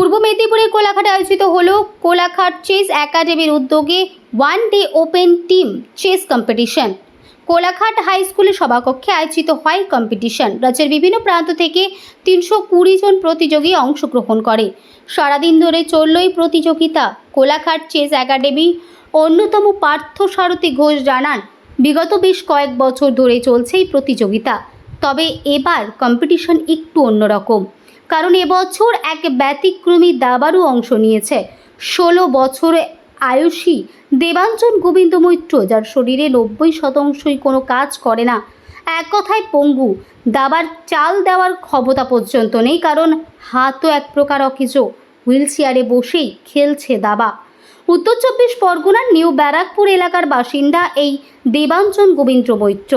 পূর্ব মেদিনীপুরের কোলাঘাটে আয়োজিত হলো কোলাঘাট চেস একাডেমির উদ্যোগে one day open team chess competition. Kolaghat high স্কুলের সভাকক্ষে আয়োজিত হয় কম্পিটিশন। রাজ্যের বিভিন্ন প্রান্ত থেকে তিনশো কুড়ি জন প্রতিযোগী অংশগ্রহণ করে। সারাদিন ধরে চলল এই প্রতিযোগিতা। কোলাঘাট চেস একাডেমি অন্যতম পার্থ সারথী ঘোষ জানান, বিগত বেশ কয়েক বছর ধরে চলছে এই প্রতিযোগিতা। তবে এবার কম্পিটিশন একটু অন্যরকম। কারণ এবছর এক ব্যতিক্রমী দাবারও অংশ নিয়েছে। ষোলো বছরে আয়ুষী দেবাঞ্জন গোবিন্দ মৈত্র, যার শরীরে নব্বই শতাংশই কোনো কাজ করে না। এক কথায় পঙ্গু, দাবার চাল দেওয়ার ক্ষমতা পর্যন্ত নেই, কারণ হাতও এক প্রকার অকেজ। হুইল চেয়ারে বসেই খেলছে দাবা। উত্তর চব্বিশ পরগনার নিউ ব্যারাকপুর এলাকার বাসিন্দা এই দেবাঞ্জন গোবিন্দ মৈত্র।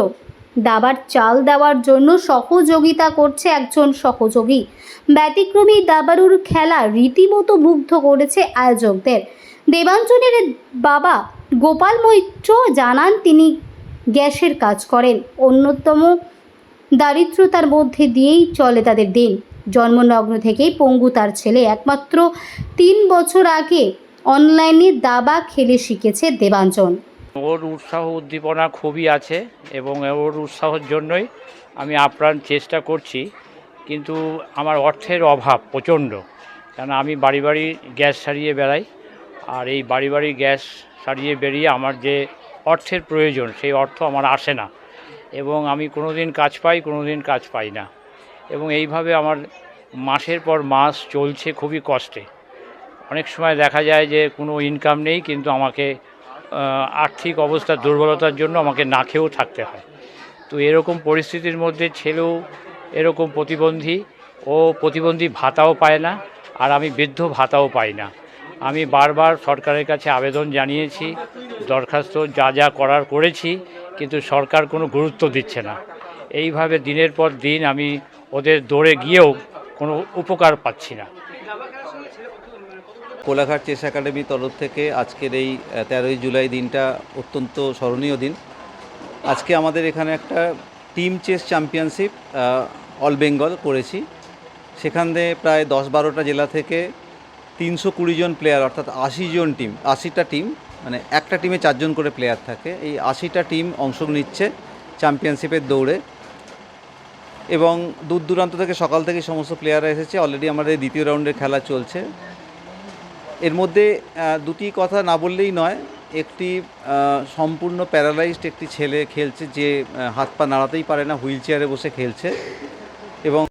দাবার চাল দেওয়ার জন্য সহযোগিতা করছে একজন সহযোগী। ব্যতিক্রমী দাবারুর খেলা রীতিমতো মুগ্ধ করেছে আয়োজকদের। দেবাঞ্জনের বাবা গোপাল মৈত্র জানান, তিনি গ্যাসের কাজ করেন। অন্যতম দারিদ্রতার মধ্যে দিয়েই চলে তাদের দিন। জন্মলগ্ন থেকেই পঙ্গু তার ছেলে। একমাত্র তিন বছর আগে অনলাইনে দাবা খেলে শিখেছে দেবাঞ্জন। ওর উৎসাহ উদ্দীপনা খুবই আছে এবং ওর উৎসাহের জন্যই আমি আপ্রাণ চেষ্টা করছি। কিন্তু আমার অর্থের অভাব প্রচণ্ড। কেন আমি বাড়ি বাড়ি গ্যাস সারিয়ে বেড়াই। আর এই বাড়ি বাড়ি গ্যাস সারিয়ে বেরিয়ে আমার যে অর্থের প্রয়োজন, সেই অর্থ আমার আসে না। এবং আমি কোনো দিন কাজ পাই কোনো দিন কাজ পাই না। এবং এইভাবে আমার মাসের পর মাস চলছে খুবই কষ্টে। অনেক সময় দেখা যায় যে কোনো ইনকাম নেই, কিন্তু আমাকে আর্থিক অবস্থার দুর্বলতার জন্য আমাকে না খেয়েও থাকতে হয়। তো এরকম পরিস্থিতির মধ্যে ছেলেও এরকম প্রতিবন্ধী, ও প্রতিবন্ধী ভাতাও পায় না, আর আমি বৃদ্ধ ভাতাও পাই না। আমি বারবার সরকারের কাছে আবেদন জানিয়েছি, দরখাস্ত যা যা করার করেছি, কিন্তু সরকার কোনো গুরুত্ব দিচ্ছে না। এইভাবে দিনের পর দিন আমি ওদের দৌড়ে গিয়েও কোনো উপকার পাচ্ছি না। কোলাঘাট চেস একাডেমির তরফ থেকে আজকের এই তেরোই জুলাই দিনটা অত্যন্ত স্মরণীয় দিন। আজকে আমাদের এখানে একটা team chess championship all Bengal করেছি। সেখান থেকে প্রায় দশ বারোটা জেলা থেকে তিনশো কুড়ি জন প্লেয়ার, অর্থাৎ আশি জন টিম, আশিটা টিম মানে একটা টিমে চারজন করে প্লেয়ার থাকে। এই আশিটা টিম অংশ নিচ্ছে চ্যাম্পিয়নশিপের দৌড়ে। এবং দূর দূরান্ত থেকে সকাল থেকে সমস্ত প্লেয়াররা এসেছে। অলরেডি আমাদের দ্বিতীয় রাউন্ডের খেলা চলছে। এর মধ্যে দুটি কথা না বললেই নয়। একটি সম্পূর্ণ প্যারালাইজড একটি ছেলে খেলছে যে হাত পা নাড়াতেই পারে না, হুইল চেয়ারে বসে খেলছে। এবং